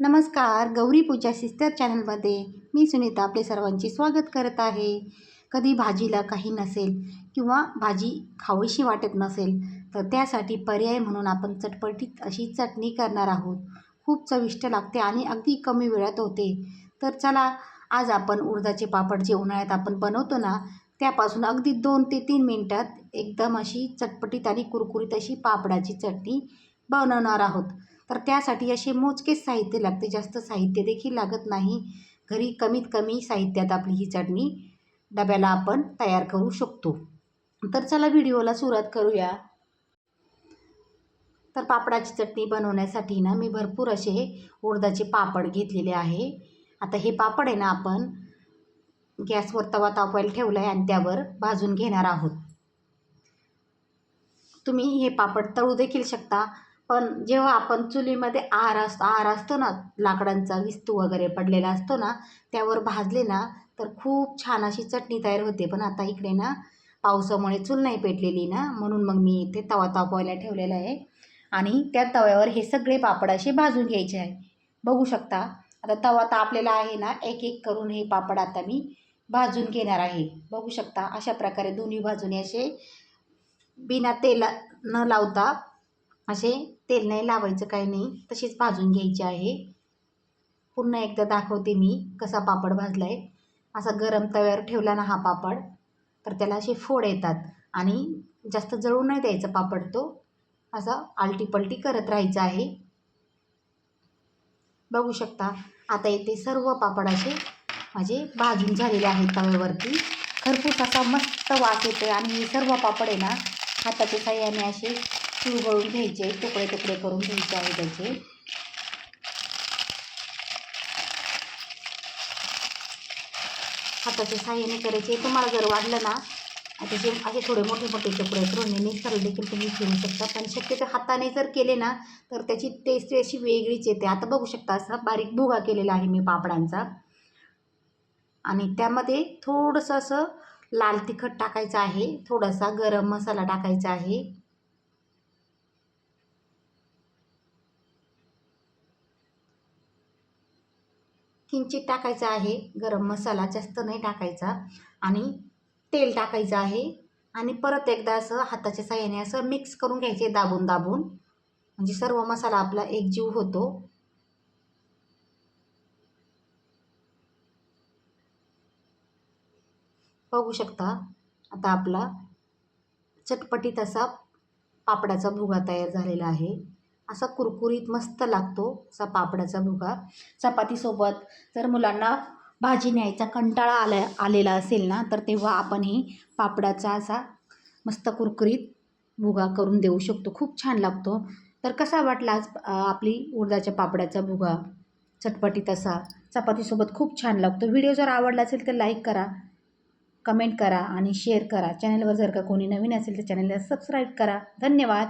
नमस्कार गौरी पूजा सिस्टर चॅनलमध्ये मी सुनीता आपले सर्वांचे स्वागत करत आहे. कधी भाजीला काही नसेल किंवा भाजी खावीशी वाटत नसेल तर त्यासाठी पर्याय म्हणून आपण चटपटीत अशी चटणी करणार आहोत. खूप चविष्ट लागते आणि अगदी कमी वेळात होते. तर चला आज आपण उडदाचे पापड जे उन्हाळ्यात आपण बनवतो ना त्यापासून अगदी दोन ते तीन मिनटात एकदम अशी चटपटीत आणि कुरकुरीत अशी पापडाची चटणी बनवणार आहोत. तर त्यासाठी असे मोजकेच साहित्य लागते. जास्त साहित्य देखील लागत नाही. घरी कमीत कमी साहित्यात आपली ही चटणी डब्याला आपण तयार करू शकतो. तर चला व्हिडिओला सुरुवात करूया. तर पापडाची चटणी बनवण्यासाठी ना मी भरपूर असे उडदाचे पापड घेतलेले आहे. आता हे पापड आहे ना आपण गॅसवर तवा तापवायला ठेवला आहे आणि त्यावर भाजून घेणार आहोत. तुम्ही हे पापड तळू देखील शकता. पण जेव्हा आपण चुलीमध्ये आहार असतो आहार असतो ना लाकडांचा विस्तू वगैरे पडलेला असतो ना त्यावर भाजले ना तर खूप छान अशी चटणी तयार होते. पण आता इकडे ना पावसामुळे चूल नाही पेटलेली ना म्हणून मग मी इथे तवा तापवायला ठेवलेला आहे. आणि त्या तव्यावर हे सगळे पापड असे भाजून घ्यायचे आहे. बघू शकता आता तवा तापलेला आहे ना एक एक करून हे पापड आता मी भाजून घेणार आहे. बघू शकता अशा प्रकारे दोन्ही भाजून असे बिना तेला न लावता असे तेल नाही लावायचं काही नाही तशीच भाजून घ्यायची आहे. पुन्हा एकदा दाखवते मी कसा पापड भाजला आहे असा गरम तव्यावर ठेवला ना हा पापड तर त्याला असे फोड येतात आणि जास्त जळू नाही द्यायचा पापड तो. असा आलटीपलटी करत राहायचं आहे. बघू शकता आता येते सर्व पापड असे माझे भाजून झालेले आहेत तव्यावरती. खरपूस असा मस्त वास येतो आणि हे सर्व पापड आहे ना हाताच्या साह्याने असे गळून घ्यायचे तुकडे तुकडे करून घ्यायचे आहे त्याचे. हाताच्या साह्याने करायचे. तुम्हाला जर वाटलं ना त्याचे असे थोडे मोठे मोठे तुकडे करून मिक्सर देखील तुम्ही घेऊ शकता. पण शक्यतो हाताने जर केले ना तर त्याची टेस्ट अशी वेगळीच येते. आता बघू शकता असा बारीक भुगा केलेला आहे मी पापडांचा. आणि त्यामध्ये थोडंसं असं लाल तिखट टाकायचं आहे. थोडासा गरम मसाला टाकायचा आहे. किंचित टाकायचा आहे. गरम मसाला जास्त नाही टाकायचा. आणि तेल टाकायचं आहे. आणि परत एकदा असं हाताच्या साह्याने असं मिक्स करून घ्यायचे दाबून दाबून. म्हणजे सर्व मसाला आपला एकजीव होतो. बघू शकता. आता आपला चटपटीत असा पापडाचा भुगा तयार झालेला आहे. असा कुरकुरीत मस्त लागतो असा पापडाचा भुगा. चपातीसोबत जर मुलांना भाजी न्यायचा कंटाळा आला आलेला असेल ना तर तेव्हा आपण हे पापडाचा असा मस्त कुरकुरीत भुगा करून देऊ शकतो. खूप छान लागतो. तर कसा वाटला आज आपली उडदाच्या पापडाचा भुगा? चटपटीत असा. चपातीसोबत खूप छान लागतो. व्हिडिओ जर आवडला असेल तर लाईक करा कमेंट करा आणि शेअर करा. चॅनलवर जर का कोणी नवीन असेल तर चॅनलला सबस्क्राईब करा. धन्यवाद.